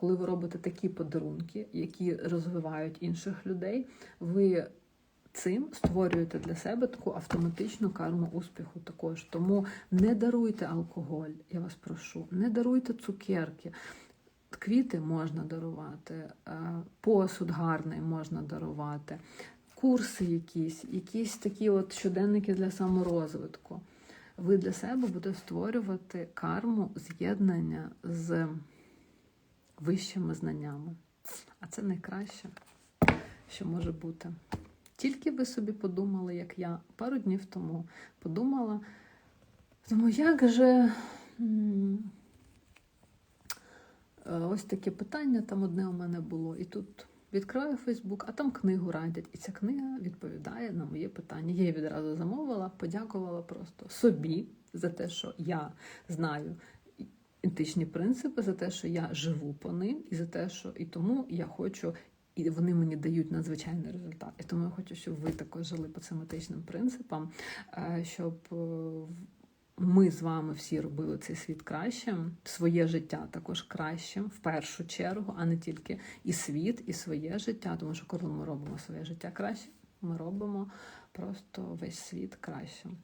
Коли ви робите такі подарунки, які розвивають інших людей, ви цим створюєте для себе таку автоматичну карму успіху також. Тому не даруйте алкоголь, я вас прошу, не даруйте цукерки. Квіти можна дарувати, е, посуд гарний можна дарувати, курси якісь, якісь такі от щоденники для саморозвитку. Ви для себе будете створювати карму з'єднання з вищими знаннями. А це найкраще, що може бути. Тільки ви собі подумали, як я пару днів тому подумала, думаю, як же. Е, Ось таке питання там одне у мене було. І тут відкриваю Фейсбук, а там книгу радять. І ця книга відповідає на моє питання. Я її відразу замовила, подякувала просто собі за те, що я знаю етичні принципи, за те, що я живу по ним, і за те, що і тому я хочу. І вони мені дають надзвичайний результат. І тому я хочу, щоб ви також жили по цим етичним принципам, е, щоб е, ми з вами всі робили цей світ кращим, своє життя також кращим в першу чергу, а не тільки і світ, і своє життя. Тому що коли ми робимо своє життя краще, ми робимо просто весь світ кращим.